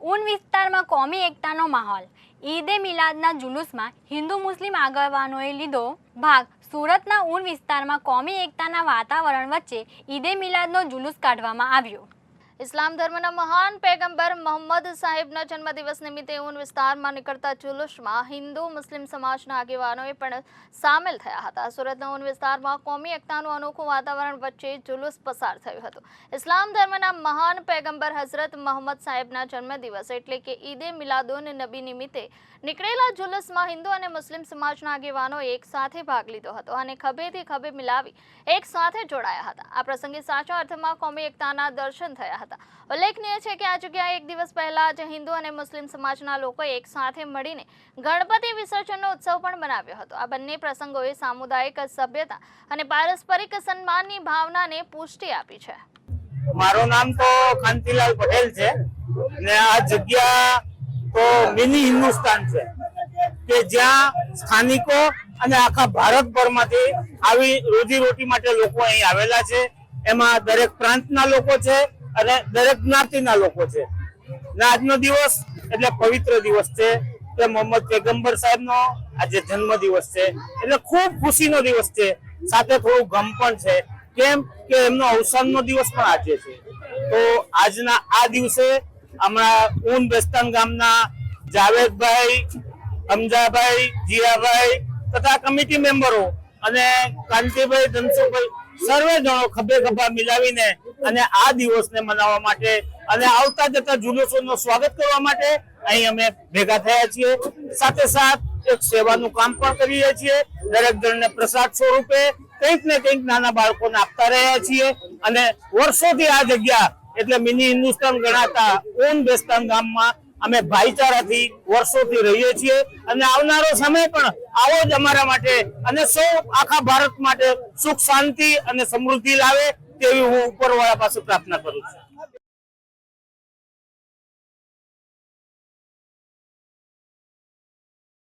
ઊન વિસ્તારમાં કોમી એકતાનો માહોલ. ઈદે મિલાદના જુલુસમાં હિન્દુ મુસ્લિમ આગેવાનોએ લીધો ભાગ. સુરતના ઊન વિસ્તારમાં કોમી એકતાના વાતાવરણ વચ્ચે ઈદે મિલાદનો જુલુસ કાઢવામાં આવ્યો. ઇસ્લામ ધર્મના મહાન પેગંબર મોહમ્મદ સાહેબના જન્મદિવસ નિમિત્તે ઉન વિસ્તારમાં નીકળતા જુલુસમાં હિન્દુ મુસ્લિમ સમાજના આગેવાનોએ પણ સામેલ થયા હતા. સુરતના ઉન વિસ્તારમાં કોમી એકતાનું અનોખું વાતાવરણ વચ્ચે જુલુસ પસાર થયું હતું. ઇસ્લામ ધર્મના મહાન પેગંબર હઝરત મોહમ્મદ સાહેબના જન્મદિવસ એટલે કે ઈદે મિલાદુન નબી નિમિત્તે નીકળેલા જુલુસમાં હિન્દુ અને મુસ્લિમ સમાજના આગેવાનો એક સાથે ભાગ લીધો હતો અને ખભેથી ખભે મિલાવી એક સાથે જોડાયા હતા. આ પ્રસંગે સાચા અર્થમાં કોમી એકતાના દર્શન થયા હતા. ઉલ્લેખનીય છે કે આ જગ્યાએ એક દિવસ પહેલા જ હિન્દુ અને મુસ્લિમ સમાજના લોકોએ એક સાથે મળીને ગણપતિ વિસર્જનનો ઉત્સવ પણ બનાવ્યો હતો. આ બંને પ્રસંગોએ સામુદાયિક સભ્યતા અને પારસ્પરિક સન્માનની ભાવનાને પુષ્ટિ આપી છે. મારું નામ તો કાંતિલાલ પટેલ છે અને આ જગ્યા તો મિની હિન્દુસ્તાન છે કે જ્યાં સ્થાનિકો અને આખા ભારતભરમાંથી આવી રોજીરોટી માટે લોકો અહીં આવેલા છે. એમાં દરેક પ્રાંતના લોકો છે અને દરેક જ્ઞાતિના લોકો છે. આજનો દિવસ એટલે પવિત્ર દિવસ છે. કે મોહમ્મદ પેગંબર સાહેબનો આજે જન્મ દિવસ છે. એટલે ખૂબ ખુશીનો દિવસ છે. સાથે થોડું ગમ પણ છે. કેમ કે એમનો અવસાનનો દિવસ પણ આજે છે. તો આજના આ દિવસે હમણાં ઊન બેસ્તાન ગામના જાવેદભાઈ હમજાભાઈ જીયાભાઈ તથા કમિટી મેમ્બરો અને કાંતિભાઈ ધનસુભાઈ સર્વે જણો ખભે ખભા મિલાવીને અને આ દિવસને મનાવવા માટે અને આવતા જતા જુલુસોનું સ્વાગત કરવા માટે અહીં અમે ભેગા થયા છીએ. સાથે સાથ એક સેવાનું કામ પણ કરીએ છીએ. દરેક જણને પ્રસાદ સ્વરૂપે કંઈક ને કંઈક નાના બાળકોને આપતા રહ્યા છીએ. અને વર્ષોથી આ જગ્યા એટલે મિની હિન્દુસ્તાન ગણાતા ઓન બેસ્તાન ગામમાં અમે ભાઈચારાથી વર્ષોથી રહીએ છીએ. અને આવનારો સમય પણ આવો જ અમારા માટે અને સૌ આખા ભારત માટે સુખ શાંતિ અને સમૃદ્ધિ લાવે. તેવી હું ઉપરવાળા પાસે પ્રાર્થના કરું છું.